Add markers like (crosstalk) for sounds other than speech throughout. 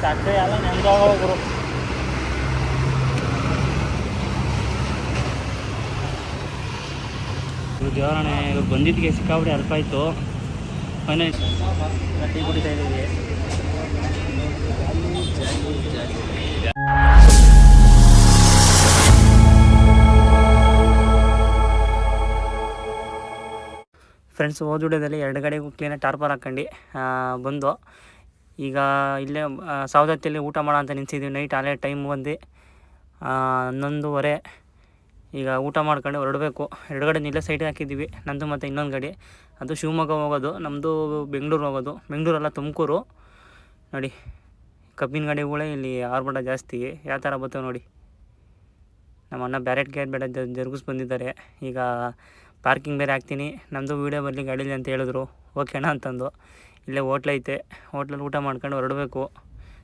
ಸಕ್ಕರೆ ಎಲ್ಲ ನೆಂದೋಗೋಗ್ರು ಇವ್ರು ದೇವರಾಣೆ ಇವ್ರು ಬಂದಿದ್ದಕ್ಕೆ ಸಿಕ್ಕಾಬಿಡಿ ಅಲ್ಪ ಆಯಿತು. ಮನೆ ಟೀ ಕುಡಿತಾ ಇದ್ದೀವಿ ಫ್ರೆಂಡ್ಸ್ ಹೋದ ವಿಡಿಯೋದಲ್ಲಿ ಎರಡು ಗಾಡಿಗೂ ಕ್ಲೀನಾಗಿ ಟಾರ್ಪರ್ ಹಾಕ್ಕೊಂಡು ಆ, ಬಂದು. ಈಗ ಇಲ್ಲೇ ಸೌದತ್ತಿಯಲ್ಲಿ ಊಟ ಮಾಡೋ ಅಂತ ನಿಂತಿದ್ದೀವಿ ನೈಟ್ ಅಲ್ಲೇ ಟೈಮ್ ಬಂದು ಹನ್ನೊಂದುವರೆ ಈಗ ಊಟ ಮಾಡ್ಕೊಂಡು ಹೊರಡಬೇಕು. ಎರಡು ನಿಲ್ಲ ಇಲ್ಲೇ ಸೈಡಿಗೆ ಹಾಕಿದ್ದೀವಿ. ನಂದು ಮತ್ತು ಇನ್ನೊಂದು ಗಾಡಿ. ಅದು ಶಿವಮೊಗ್ಗ ಹೋಗೋದು. ನಮ್ಮದು ಬೆಂಗಳೂರು ಹೋಗೋದು. ಬೆಂಗಳೂರಲ್ಲ ತುಮಕೂರು. ನೋಡಿ, ಕಬ್ಬಿನ ಗಾಡಿಗಳೇ ಇಲ್ಲಿ ಆರ್ಭಟ ಜಾಸ್ತಿ. ಯಾವ ಥರ ಬರ್ತವೆ ನೋಡಿ. ನಮ್ಮ ಅಣ್ಣ ಬ್ಯಾರೆಟ್ ಗೇಟ್ ಬೇಡ ಜರುಗಿಸ್ ಬಂದಿದ್ದಾರೆ. ಈಗ ಪಾರ್ಕಿಂಗ್ ಬೇರೆ ಹಾಕ್ತೀನಿ. ನಮ್ಮದು ವೀಡಿಯೋ ಬರಲಿ ಗಾಡೀಲಿ ಅಂತ ಹೇಳಿದ್ರು. ಓಕೆ ಅಣ್ಣ ಅಂತಂದು. ಇಲ್ಲೇ ಹೋಟ್ಲ್ ಐತೆ. ಹೋಟ್ಲಲ್ಲಿ ಊಟ ಮಾಡ್ಕೊಂಡು ಹೊರಡಬೇಕು.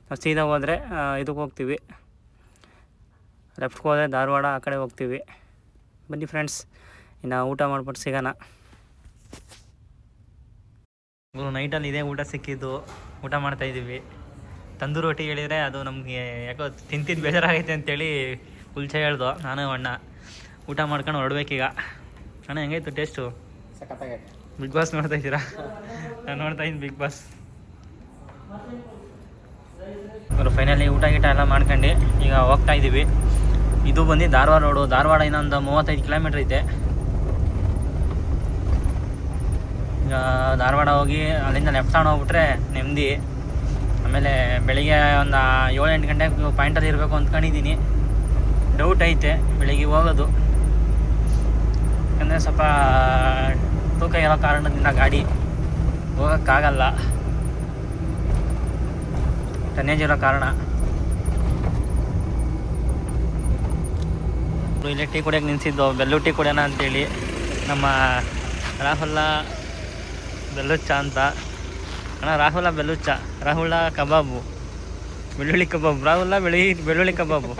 ನಾವು ಸೀದಾ ಹೋದರೆ ಇದಕ್ಕೆ ಹೋಗ್ತೀವಿ. ಲೆಫ್ಟ್ಗೆ ಹೋದರೆ ಧಾರವಾಡ ಆ ಕಡೆ ಹೋಗ್ತೀವಿ. ಬನ್ನಿ ಫ್ರೆಂಡ್ಸ್ ಇನ್ನು ಊಟ ಮಾಡ್ಬಿಟ್ಟು ಸಿಗೋಣ. ಗುರು ನೈಟಲ್ಲಿ ಇದೇ ಊಟ ಸಿಕ್ಕಿದ್ದು. ಊಟ ಮಾಡ್ತಾಯಿದ್ದೀವಿ ತಂದೂರು ರೊಟ್ಟಿ ಹೇಳಿದರೆ ಅದು ನಮಗೆ ಯಾಕೋ ತಿಂತಿದ್ದು ಬೇಜಾರಾಗೈತೆ ಅಂತೇಳಿ ಕುಲ್ಚೆ ಹೇಳ್ದು. ನಾನು ಅಣ್ಣ ಊಟ ಮಾಡ್ಕೊಂಡು ಹೊರಡ್ಬೇಕೀಗ. ಅಣ್ಣ ಹೆಂಗಾಯ್ತು ಟೇಸ್ಟು ಬಿಗ್ ಬಾಸ್ ನೋಡ್ತಾ ಇದ್ದೀರಾ? ನಾನು ನೋಡ್ತಾ ಇದ್ದೀನಿ ಬಿಗ್ ಬಾಸ್ ಅವರು ಫೈನಲಿ ಊಟ ಗೀಟ ಎಲ್ಲ ಮಾಡ್ಕೊಂಡು ಈಗ ಹೋಗ್ತಾ ಇದ್ದೀವಿ. ಇದು ಬಂದು ಧಾರವಾಡ ರೋಡು ಧಾರವಾಡ ಇನ್ನೊಂದು ಮೂವತ್ತೈದು ಕಿಲೋಮೀಟ್ರ್ ಐತೆ. ಈಗ ಧಾರವಾಡ ಹೋಗಿ ಅಲ್ಲಿಂದ ಲೆಫ್ಟ್ ಹ್ಯಾಂಡ್ ಹೋಗ್ಬಿಟ್ರೆ ನೆಮ್ಮದಿ. ಆಮೇಲೆ ಬೆಳಿಗ್ಗೆ ಒಂದು ಏಳು ಎಂಟು ಗಂಟೆಗೆ ಪಾಯಿಂಟಲ್ಲಿ ಇರಬೇಕು ಅಂದ್ಕೊಂಡಿದ್ದೀನಿ. ಡೌಟ್ ಐತೆ ಬೆಳಿಗ್ಗೆ ಹೋಗೋದು. ಯಾಕಂದರೆ ಸ್ವಲ್ಪ ತೂಕ ಇರೋ ಕಾರಣದಿಂದ ಗಾಡಿ ಹೋಗೋಕ್ಕಾಗಲ್ಲ. ಟನೇಜ್ ಇರೋ ಕಾರಣ. ಇಲ್ಲೇ ಟೀ ಕುಡಿಯೋಕೆ ನಿಲ್ಸಿದ್ದು ಬೆಲ್ಲು ಟೀ ಕುಡಿಯೋಣ ಅಂತೇಳಿ ನಮ್ಮ ರಾಹುಲ ಬೆಲ್ಲುಚ್ಚ ಅಂತ. ಅಣ್ಣ ರಾಹುಲ ಬೆಲ್ಲುಚ್ಚ ರಾಹುಲ ಕಬಾಬು ಬೆಳ್ಳುಳ್ಳಿ ಕಬಾಬ್ ರಾಹುಲ ಬೆಳಿ ಬೆಳ್ಳುಳ್ಳಿ ಕಬಾಬು.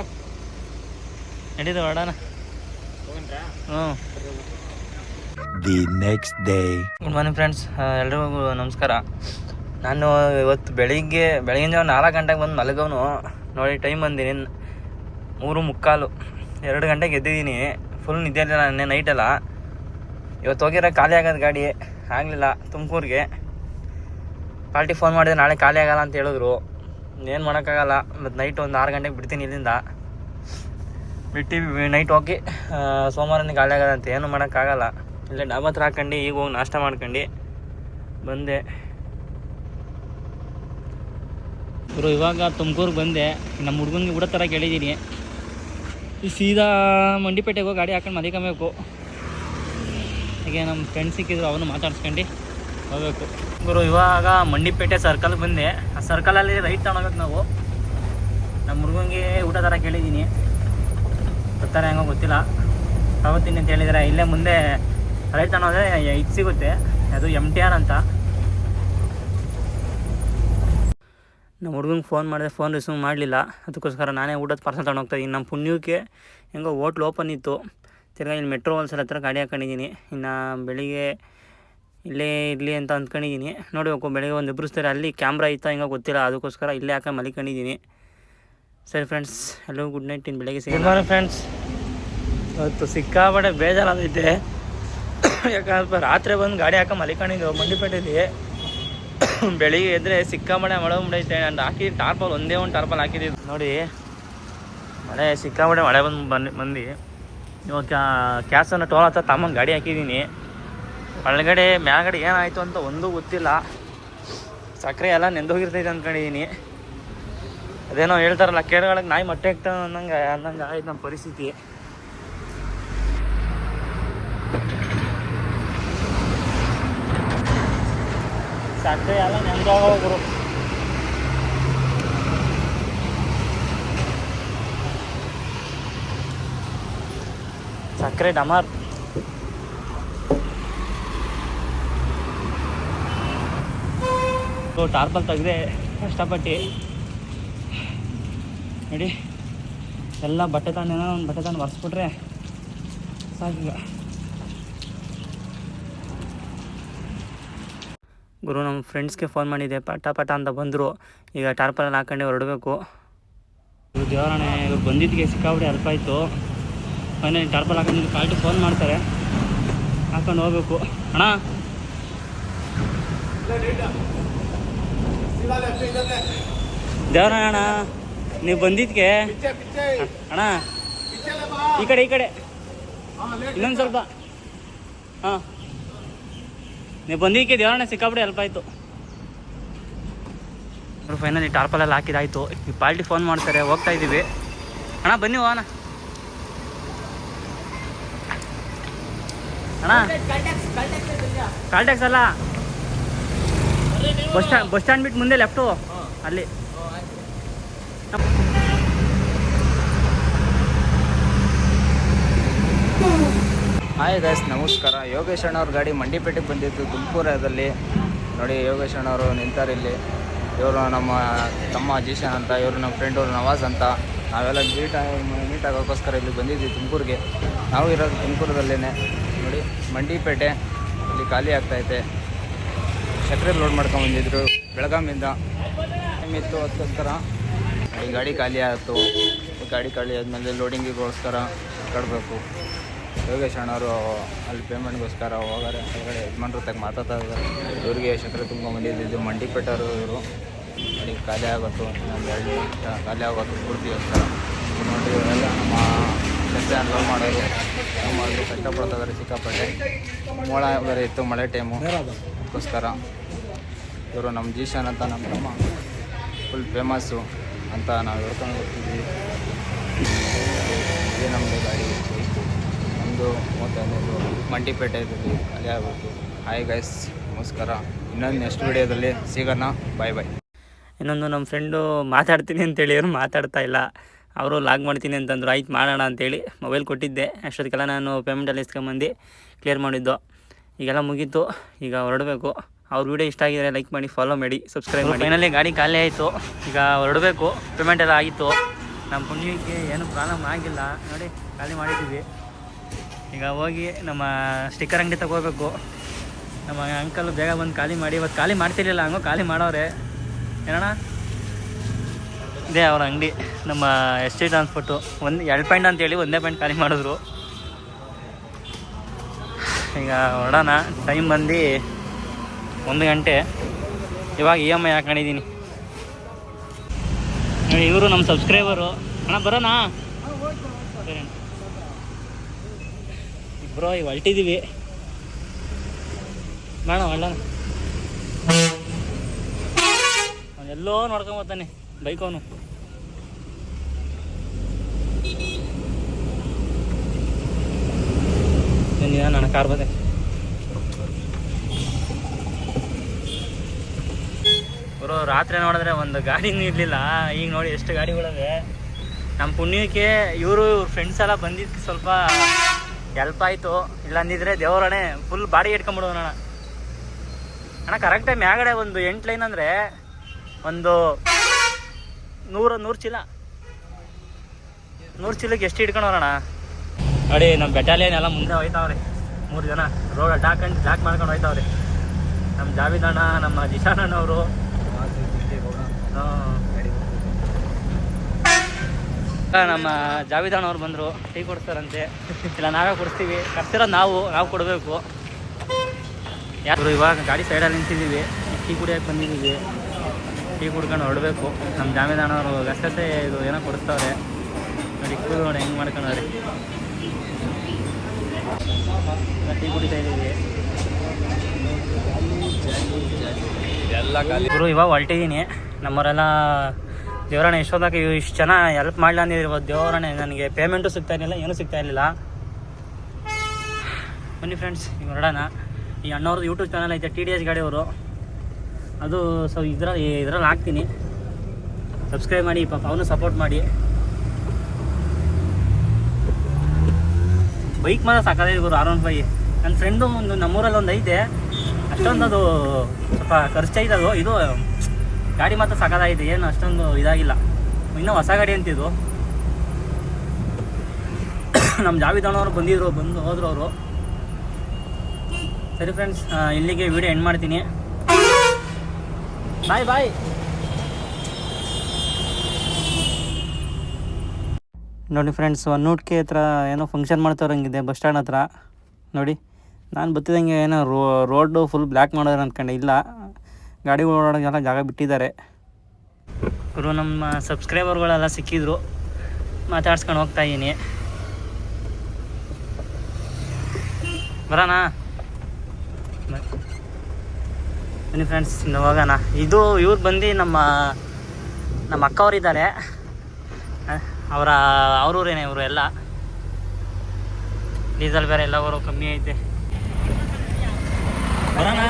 ನಡೀತು ಹೊಡೋಣ ಹ್ಞೂ the next day good morning friends ಎಲ್ರಿಗೂ ನಮಸ್ಕಾರ. ನಾನು ಇವತ್ತು ಬೆಳಿಗ್ಗೆ ಬೆಳಗಿನ ಜಾವ ನಾಲ್ಕು ಗಂಟೆಗೆ ಬಂದು ಮಲಗವನು ನೋಡಿ ಟೈಮ್ ಬಂದಿನಿ. ಮೂರು ಮುಕ್ಕಾಲು, ಎರಡು ಗಂಟೆಗೆ ಎದ್ದಿದ್ದೀನಿ. ಫುಲ್ ನಿದ್ದೆ ಇರಲಿಲ್ಲ, ನೆನ್ನೆ ನೈಟೆಲ್ಲ ಇವತ್ತು ಹೋಗಿರೋ ಖಾಲಿ ಆಗೋದು ಗಾಡಿ ಆಗಲಿಲ್ಲ, ತುಮಕೂರಿಗೆ. ಪಾರ್ಟಿ ಫೋನ್ ಮಾಡಿದೆ ನಾಳೆ ಖಾಲಿ ಆಗಲ್ಲ ಅಂತ ಹೇಳಿದ್ರು. ಏನು ಮಾಡೋಕ್ಕಾಗಲ್ಲ. ಮತ್ತು ನೈಟ್ ಒಂದು ಆರು ಗಂಟೆಗೆ ಬಿಡ್ತೀನಿ ಇಲ್ಲಿಂದ. ಬಿಟ್ಟು ನೈಟ್ ಹೋಗಿ ಸೋಮವಾರನೇ ಖಾಲಿ ಆಗೋದಂತೆ ಏನು ಮಾಡೋಕ್ಕಾಗಲ್ಲ. ಇಲ್ಲೇ ಡಾಬಾ ಹತ್ರ ಹಾಕೊಂಡು ಈಗ ಹೋಗಿ ನಾಷ್ಟ ಮಾಡ್ಕೊಂಡು ಬಂದೆ. ಗುರು ಇವಾಗ ತುಮಕೂರಿಗೆ ಬಂದೆ. ನಮ್ಮ ಹುಡುಗನಿಗೆ ಊಟ ಥರ ಕೇಳಿದ್ದೀನಿ. ಸೀದಾ ಮಂಡಿಪೇಟೆಗೆ ಹೋಗಿ ಗಾಡಿ ಹಾಕೊಂಡು ಮಲಿಕೊಬೇಕು ಹೀಗೆ ನಮ್ಮ ಫ್ರೆಂಡ್ ಸಿಕ್ಕಿದ್ರು, ಅವನು ಮಾತಾಡ್ಸ್ಕೊಂಡು ಹೋಗ್ಬೇಕು. ಗುರು ಇವಾಗ ಮಂಡಿಪೇಟೆ ಸರ್ಕಲ್ಗೆ ಬಂದೆ. ಆ ಸರ್ಕಲಲ್ಲಿ ರೈಟ್ ತಗೊಳ್ಬೇಕು ನಾವು. ನಮ್ಮ ಹುಡುಗನಿಗೆ ಊಟ ಥರ ಕೇಳಿದ್ದೀನಿ. ಬರ್ತಾರೆ ಹೆಂಗೋ ಗೊತ್ತಿಲ್ಲ. ಅವತ್ತಿನ ಅಂತ ಹೇಳಿದರೆ, ಇಲ್ಲೇ ಮುಂದೆ ರೈಟ್ ಅನ್ನೋದೇ ಇದು ಸಿಗುತ್ತೆ. ಅದು ಎಂ ಟಿ ಆರ್ ಅಂತ. ನಮ್ಮ ಹುಡುಗಂಗೆ ಫೋನ್ ಮಾಡಿದೆ ಫೋನ್ ರಿಸೀವ್ ಮಾಡಲಿಲ್ಲ. ಅದಕ್ಕೋಸ್ಕರ ನಾನೇ ಊಟದ ಪಾರ್ಸಲ್ ತಗೊಂಡು ಹೋಗ್ತಾ ಇದ್ದೀನಿ. ನಮ್ಮ ಪುಣ್ಯಕ್ಕೆ ಹೆಂಗೋ ಹೋಟ್ಲು ಓಪನ್ ಇತ್ತು. ತಿರ್ಗಾ ಇಲ್ಲಿ ಮೆಟ್ರೋ ಹೋಲ್ಸೇಲ್ ಹತ್ರ ಗಾಡಿ ಹಾಕೊಂಡಿದ್ದೀನಿ. ಇನ್ನು ಬೆಳಿಗ್ಗೆ ಇಲ್ಲೇ ಇರಲಿ ಅಂತ ಅಂದ್ಕೊಂಡಿದ್ದೀನಿ. ನೋಡಬೇಕು ಬೆಳಿಗ್ಗೆ ಒಂದು ಇಬ್ಬರಿಸ್ತಾರೆ ಅಲ್ಲಿ ಕ್ಯಾಮ್ರಾ ಇತ್ತಾ ಹಿಂಗೆ ಗೊತ್ತಿಲ್ಲ. ಅದಕ್ಕೋಸ್ಕರ ಇಲ್ಲೇ ಹಾಕಿ ಮಲಿಕೊಂಡಿದ್ದೀನಿ. ಸರಿ ಫ್ರೆಂಡ್ಸ್ ಎಲ್ಲೋ ಗುಡ್ ನೈಟ್ ಇನ್ನು ಬೆಳಿಗ್ಗೆ ಸಿಗೋಣ. ಫ್ರೆಂಡ್ಸ್ ಇವತ್ತು ಸಿಕ್ಕಾಪಟ್ಟೆ ಬೇಜಾರಾಗೈತೆ. ಯಾಕಂದ್ರೆ ರಾತ್ರಿ ಬಂದು ಗಾಡಿ ಹಾಕಿ ಮಲಿಕೊಂಡಿದ್ದು ಮಂಡಿಪೇಟೆಯಲ್ಲಿ ಬೆಳಿಗ್ಗೆ ಎದ್ರೆ ಸಿಕ್ಕಾಪಟ್ಟೆ ಮಳೆ ಬಂದೈತೆ ನಾನು ಹಾಕಿ ಟಾರ್ಪಲ್ ಒಂದೇ ಒಂದು ಟಾರ್ಪಲ್ ಹಾಕಿದ್ದೀವಿ. ನೋಡಿ, ಮಳೆ ಸಿಕ್ಕಾಪಟ್ಟೆ ಮಳೆ ಬಂದು ಬಂದು ಬಂದು ಇವಾಗ ಕ್ಯಾಸನ್ನು ಟೋಲ್ ಹತ್ತ ತಮ್ಮನ ಗಾಡಿ ಹಾಕಿದ್ದೀನಿ. ಒಳಗಡೆ ಮ್ಯಾಗಡೆ ಏನಾಯಿತು ಅಂತ ಒಂದೂ ಗೊತ್ತಿಲ್ಲ. ಸಕ್ಕರೆ ಎಲ್ಲ ನೆಂದೋಗಿರ್ತೈತೆ ಅಂದ್ಕೊಂಡಿದ್ದೀನಿ ಅದೇನೋ ಹೇಳ್ತಾರಲ್ಲ, ಕೇಳಗಳಿಗೆ ನಾಯಿ ಮೊಟ್ಟೆ ಹಾಕ್ತಾನೆ ಅನ್ನಂಗೆ ಅನ್ನಂಗೆ ಆಯ್ತು ನಮ್ಮ ಪರಿಸ್ಥಿತಿ. ಸಕ್ಕರೆ ಎಲ್ಲ ನೆಂದೋಗೋಗ್ರು ಸಕ್ಕರೆ ಡಮಾರ್. ಟಾರ್ಪಲ್ ತೆಗ್ದೆ ಕಷ್ಟಪಟ್ಟು. ನೋಡಿ, ಎಲ್ಲ ಬಟ್ಟೆ ತಾನೇನೋ ಒಂದು ಬಟ್ಟೆ ತಗೊಂಡು ಒರೆಸ್ಬಿಟ್ರೆ ಸಾಕೀಗ ಗುರು, ನಮ್ಮ ಫ್ರೆಂಡ್ಸ್ಗೆ ಫೋನ್ ಮಾಡಿದೆ. ಪಟ ಪಟ ಅಂತ ಬಂದರು. ಈಗ ಟಾರ್ಪಲ್ ಹಾಕೊಂಡೆ ಹೊರಡಬೇಕು. ಇವರು ದೇವರಾಣೆ ಇವ್ರು ಬಂದಿದ್ದಕ್ಕೆ ಸಿಕ್ಕಾಬಿಡಿ ಅಲ್ಪ ಆಯಿತು. ಫೈನಲಿ ಟಾರ್ಪಲ್ ಹಾಕೊಂಡು ಪಾರ್ಟಿ ಫೋನ್ ಮಾಡ್ತಾರೆ. ಹಾಕೊಂಡು ಹೋಗ್ಬೇಕು. ಅಣ್ಣ? ದೇವರಣ್ಣ ಅಣ್ಣ, ನೀವು ಬಂದಿದ್ದಕ್ಕೆ? ಅಣ್ಣ, ಈ ಕಡೆ ಈ ಕಡೆ. ಇನ್ನೊಂದು ಸ್ವಲ್ಪ. ಹಾಂ. ನೀವು ಬಂದಿದ್ದಕ್ಕೆ ದೇವರಣ್ಣ ಸಿಕ್ಕಾಬಿಡಿ ಹೆಲ್ಪ್ ಆಯಿತು. ಫೈನಲಿ ಟಾರ್ಪಲೆಲ್ಲ ಹಾಕಿದಾಯ್ತು ಈ ಪಾರ್ಟಿ ಫೋನ್ ಮಾಡ್ತಾರೆ, ಹೋಗ್ತಾ ಇದ್ದೀವಿ. ಅಣ್ಣ, ಬನ್ನಿ ಹೋಗೋಣ ಅಣ್ಣ. ಕಾಲ್ ಅಲ್ಲ? ಬಸ್ ಸ್ಟ್ಯಾಂಡ್ ಬಸ್ ಸ್ಟ್ಯಾಂಡ್ ಬಿಟ್ಟು ಮುಂದೆ ಲೆಫ್ಟು ಅಲ್ಲಿ. ಹಾಯ್ ಗೈಸ್ ನಮಸ್ಕಾರ. ಯೋಗೇಶ್ ಅಣ್ಣವ್ರ ಗಾಡಿ ಮಂಡಿಪೇಟೆಗೆ ಬಂದಿತ್ತು ತುಮಕೂರದಲ್ಲಿ ನೋಡಿ, ಯೋಗೇಶ್ ಅಣ್ಣವರು ನಿಂತಾರೆ ಇಲ್ಲಿ. ಇವರು ನಮ್ಮ ತಮ್ಮ ಜೀಶನ್ ಅಂತ, ಇವರು ನಮ್ಮ ಫ್ರೆಂಡ್ ಅವರು ನವಾಜ್ ಅಂತ. ನಾವೆಲ್ಲ ಮೀಟ್ ಮೀಟ್ ಆಗೋಕ್ಕೋಸ್ಕರ ಇಲ್ಲಿ ಬಂದಿದ್ವಿ ತುಮಕೂರಿಗೆ. ನಾವು ಇರೋದು ತುಮಕೂರದಲ್ಲೇ ನೋಡಿ, ಮಂಡಿಪೇಟೆ. ಇಲ್ಲಿ ಖಾಲಿ ಆಗ್ತಾಯಿದೆ ಸಕ್ಕರೆ ಲೋಡ್ ಮಾಡ್ಕೊಂಡು ಬಂದಿದ್ರು ಬೆಳಗಾಮಿಂದ ಟೈಮ್ ಇತ್ತು ಅದಕ್ಕೋಸ್ಕರ ಈ ಗಾಡಿ ಖಾಲಿ ಆಯಿತು. ಗಾಡಿ ಖಾಲಿ ಆದಮೇಲೆ ಲೋಡಿಂಗಿಗೋಸ್ಕರ ಕಡಬೇಕು ಯೋಗೇಶ್ ಅಣ್ಣವರು ಅಲ್ಲಿ ಪೇಮೆಂಟ್ಗೋಸ್ಕರ ಹೋಗಾರೆ ಹೊರಗಡೆ ಯಜಮಾನ್ರ ತಗ ಮಾತಾಡ್ತಾ ಇದ್ದಾರೆ ಇವ್ರಿಗೆ ಸಕ್ಕರೆ ತುಂಬ್ಕೊಂಬಂದಿದ್ದು ಮಂಡಿಪೇಟರು ಇವರು. ಅಲ್ಲಿ ಖಾಲಿ ಆಗೋತ್ತು ಇನ್ನೊಂದು ಎರಡು ಖಾಲಿ ಆಗೋದು ಪೂರ್ತಿಗೋಸ್ಕರ ನೋಡಿ ಇವರೆಲ್ಲ ನಮ್ಮ ಸಸ್ಯ ಲವ್ ಮಾಡೋರು. ನಮ್ಮ ಮಾಡೋದು ಕಷ್ಟಪಡ್ತಾ ಇದ್ದಾರೆ ಸಿಕ್ಕಾಪಟ್ಟೆ. ಮೋಳ ಬೇರೆ ಇತ್ತು, ಮಳೆ ಟೈಮು. ಅದಕ್ಕೋಸ್ಕರ ಇವರು ನಮ್ಮ ಜೀಶನ್ ಅಂತ ನಮ್ಮ ತಮ್ಮ. ಫುಲ್ ಫೇಮಸ್ಸು ಅಂತ ನಾವು ಹೇಳ್ಕೊಂಡು ಹೋಗ್ತಿದ್ವಿ. ಇದೇ ನಮ್ಮದು ಗಾಡಿ. ನಮ್ಮದು ಮೂವತ್ತೈದು ಇದ್ದಲ್ಲಿ ಅಲ್ಲಿ ಆಗಬೇಕು ಹಾಯ್ ಗೈಸ್ ನಮಸ್ಕಾರ. ಇನ್ನೊಂದು ನೆಕ್ಸ್ಟ್ ವಿಡಿಯೋದಲ್ಲಿ ಸಿಗೋಣ. ಬಾಯ್ ಬಾಯ್ ಇನ್ನೊಂದು ನಮ್ಮ ಫ್ರೆಂಡು ಮಾತಾಡ್ತೀನಿ ಅಂತೇಳಿ ಅವ್ರು ಮಾತಾಡ್ತಾ ಇಲ್ಲ. ಅವರು ಲಾಗ್ ಮಾಡ್ತೀನಿ ಅಂತಂದ್ರು. ಆಯ್ತು, ಮಾಡೋಣ ಅಂತೇಳಿ ಮೊಬೈಲ್ ಕೊಟ್ಟಿದ್ದೆ. ಅಷ್ಟೊತ್ತಿಗೆಲ್ಲ ನಾನು ಪೇಮೆಂಟಲ್ಲಿ ಇಸ್ಕೊಂಬಂದು ಕ್ಲಿಯರ್ ಮಾಡಿದ್ದು. ಈಗೆಲ್ಲ ಮುಗೀತು. ಈಗ ಹೊರಡಬೇಕು. ಅವ್ರ ವಿಡಿಯೋ ಇಷ್ಟ ಆಗಿದ್ರೆ ಲೈಕ್ ಮಾಡಿ ಫಾಲೋ ಮಾಡಿ ಸಬ್ಸ್ಕ್ರೈಬ್ ಮಾಡಿ. ಫೈನಲಿ ಗಾಡಿ ಖಾಲಿ ಆಯಿತು. ಈಗ ಹೊರಡಬೇಕು. ಪೇಮೆಂಟ್ ಎಲ್ಲ ಆಗಿತ್ತು. ನಮ್ಮ ಪುಣ್ಯಕ್ಕೆ ಏನು ಪ್ರಾಬ್ಲಮ್ ಆಗಿಲ್ಲ. ನೋಡಿ, ಖಾಲಿ ಮಾಡಿದ್ದೀವಿ. ಈಗ ಹೋಗಿ ನಮ್ಮ ಸ್ಟಿಕ್ಕರ್ ಅಂಗಡಿ ತಗೋಬೇಕು. ನಮ್ಮ ಅಂಕಲ್ ಬೇಗ ಬಂದು ಖಾಲಿ ಮಾಡಿ, ಇವತ್ತು ಖಾಲಿ ಮಾಡ್ತಿರ್ಲಿಲ್ಲ, ಹಂಗೋ ಖಾಲಿ ಮಾಡೋರೆ. ಏನಣ್ಣ? ಇದೇ ಅವ್ರ ಅಂಗಡಿ, ನಮ್ಮ ಎಸ್ ಟಿ ಟ್ರಾನ್ಸ್ಪೋರ್ಟು ಒಂದು ಎರಡು ಪಾಯಿಂಟ್ ಅಂತೇಳಿ ಒಂದೇ ಪಾಯಿಂಟ್ ಖಾಲಿ ಮಾಡಿದ್ರು. ಈಗ ಹೊಡೋಣ ಟೈಮ್ ಬಂದು ಒಂದು ಗಂಟೆ. ಇವಾಗ ಇ ಎಂ ಐ ಹಾಕೊಂಡಿದ್ದೀನಿ. ಇವರು ನಮ್ಮ ಸಬ್ಸ್ಕ್ರೈಬರು ಅಣ್ಣ, ಬರೋಣ? ಸರಿ ಇಬ್ಬರು ಈಗ ಹೊಲ್ಟಿದ್ದೀವಿ ಬೇಡ ಹೊಳ್ಳೋಣ ಎಲ್ಲೋ ನೋಡ್ಕೊಂಬತ್ತಾನೆ ಬೈಕ್ ಅವನು. ನನ್ನ ಕಾರ್ ಬಂದೆ. ಬ್ರೋ, ರಾತ್ರಿ ನೋಡಿದ್ರೆ ಒಂದು ಗಾಡಿನೂ ಇರಲಿಲ್ಲ. ಈಗ ನೋಡಿ ಎಷ್ಟು ಗಾಡಿಗಳಿವೆ. ನಮ್ಮ ಪುಣ್ಯಕ್ಕೆ ಇವರು, ಇವ್ರ ಫ್ರೆಂಡ್ಸ್ ಎಲ್ಲ ಬಂದಿದ್ದು ಸ್ವಲ್ಪ ಹೆಲ್ಪ್ ಆಯಿತು. ಇಲ್ಲ ಅಂದಿದ್ರೆ ದೇವರಣೆ ಫುಲ್ ಬಾಡಿ ಇಟ್ಕೊಂಬಿಡೋಣ ಅಣ್ಣ ಅಣ್ಣ ಟೈಮ್ ಮ್ಯಾಗಡೆ ಒಂದು ಎಂಟು ಲೈನ್ ಅಂದರೆ ಒಂದು ನೂರು ನೂರು ಚೀಲ. ನೂರು ಚೀಲಕ್ಕೆ ಎಷ್ಟು ಇಟ್ಕೊಂಡವ್ರಣ ನೋಡಿ ನಮ್ಮ ಬೆಟಾಲಿಯನ್ ಎಲ್ಲ ಮುಂದೆ ಹೋಯ್ತಾವ್ರಿ. ಮೂರು ಜನ. ರೋಡ್ ಅಡ್ಡಾಕೊಂಡು ಜಾಕ್ ಮಾಡ್ಕೊಂಡು ಹೋಯ್ತಾವ್ರಿ. ನಮ್ಮ ಜಾವಿದಣ್ಣ ನಮ್ಮ ಅವರು ಅಣ್ಣವರು. ನಮ್ಮ ಜಾವಿದಾನ್ ಅವ್ರು ಬಂದರು. ಟೀ ಕೊಡ್ತಾರಂತೆ ಇಲ್ಲ, ನಾವೇ ಕೊಡ್ತೀವಿ ಕರ್ಸಿರೋದು ನಾವು ನಾವು ಕೊಡಬೇಕು. ಯಾರು ಇವಾಗ ಗಾಡಿ ಸೈಡಲ್ಲಿ ನಿಂತಿದ್ದೀವಿ. ಟೀ ಕುಡಿಯೋಕೆ ಬಂದಿದ್ದೀವಿ. ಟೀ ಕುಡ್ಕೊಂಡು ಹೊರಡಬೇಕು. ನಮ್ಮ ಜಾಮೀನಣ್ಣವರು ಗಸಗಸೆ ಇದು ಏನೋ ಕೊಡಿಸ್ತಾವ್ರೆ. ನೋಡಿ, ಕೂಲ್ ನೋಡಿ, ಹೆಂಗೆ ಮಾಡ್ಕೊಂಡವ್ರಿ. ಟೀ ಕುಡಿತಾ ಇದ್ದೀವಿ. ಎಲ್ಲ ಇವಾಗ ಹೊಲ್ಟಿದ್ದೀನಿ ನಮ್ಮವರೆಲ್ಲ ದೇವರಣ್ಣ ಎಷ್ಟೊತ್ತಾಗ ಇಷ್ಟು ಜನ ಹೆಲ್ಪ್ ಮಾಡಲ ಅಂದಿರ್ಬೋದು ದೇವರಣ್ಣ ನನಗೆ ಪೇಮೆಂಟು ಸಿಗ್ತಾ ಇರಲಿಲ್ಲ, ಏನೂ ಸಿಗ್ತಾ ಇರಲಿಲ್ಲ. ಬನ್ನಿ ಫ್ರೆಂಡ್ಸ್ ಈಗ ಹೊರಡೋಣ ಈ ಅಣ್ಣವ್ರದ್ದು ಯೂಟ್ಯೂಬ್ ಚಾನಲ್ ಐತೆ ಟಿ ಡಿ ಎಸ್ ಗಾಡಿಯವರು ಅದು ಸೊ ಇದ್ರಲ್ಲಿ ಇದ್ರಲ್ಲಿ ಹಾಕ್ತೀನಿ. ಸಬ್ಸ್ಕ್ರೈಬ್ ಮಾಡಿ, ಪಾಪ ಅವನು ಸಪೋರ್ಟ್ ಮಾಡಿ. ಬೈಕ್ ಮಾತ್ರ ಸಾಕಾಗಿದೆ ಗುರು ಆರ್ ಒನ್ ಫೈ ನನ್ನ ಫ್ರೆಂಡು ಒಂದು ನಮ್ಮೂರಲ್ಲಿ ಒಂದು ಐತೆ. ಅಷ್ಟೊಂದು ಅದು ಸ್ವಲ್ಪ ಖರ್ಚಾಯ್ತದು ಅದು ಇದು ಗಾಡಿ ಮಾತ್ರ ಸಕದಾಗಿದೆ, ಏನು ಅಷ್ಟೊಂದು ಇದಾಗಿಲ್ಲ. ಇನ್ನೂ ಹೊಸ ಗಾಡಿ ಅಂತಿದ್ದು (coughs) ನಮ್ಮ ಜಾವಿದಣ್ಣವರು ಬಂದಿದ್ರು, ಬಂದು ಹೋದ್ರು ಅವರು ಸರಿ ಫ್ರೆಂಡ್ಸ್ ಇಲ್ಲಿಗೆ ವಿಡಿಯೋ ಎಂಡ್ ಮಾಡ್ತೀನಿ. ಬಾಯ್ ಬಾಯ್ ನೋಡಿ ಫ್ರೆಂಡ್ಸ್ ಒನ್ನೂಟ್ಕೆ ಹತ್ರ ಏನೋ ಫಂಕ್ಷನ್ ಮಾಡ್ತಾರಂಗಿದೆ ಬಸ್ ಸ್ಟ್ಯಾಂಡ್ ಹತ್ರ. ನೋಡಿ, ನಾನು ಬತ್ತಿದಂಗೆ ಏನೋ ರೋಡು ಫುಲ್ ಬ್ಲ್ಯಾಕ್ ಮಾಡೋರು ಅಂದ್ಕೊಂಡೆ ಇಲ್ಲ. ಗಾಡಿ ಓಡಾಡೋಕ್ಕೆಲ್ಲ ಜಾಗ ಬಿಟ್ಟಿದ್ದಾರೆ. ಗುರು, ನಮ್ಮ ಸಬ್ಸ್ಕ್ರೈಬರ್ಗಳೆಲ್ಲ ಸಿಕ್ಕಿದ್ರು. ಮಾತಾಡ್ಸ್ಕೊಂಡು ಹೋಗ್ತಾ ಇದ್ದೀನಿ. ಬರೋಣ? ಬನ್ನಿ ಫ್ರೆಂಡ್ಸ್ ಹೋಗೋಣ. ಇದು ಇವ್ರು ಬಂದು ನಮ್ಮ ನಮ್ಮ ಅಕ್ಕವರಿದ್ದಾರೆ. ಅವರ, ಅವ್ರೂರೇನೆ ಇವರು ಎಲ್ಲ. ಡೀಸೆಲ್ ಬೇರೆ ಎಲ್ಲವರು ಕಮ್ಮಿ ಐತೆ. ಬರೋಣ?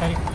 ಸರಿ.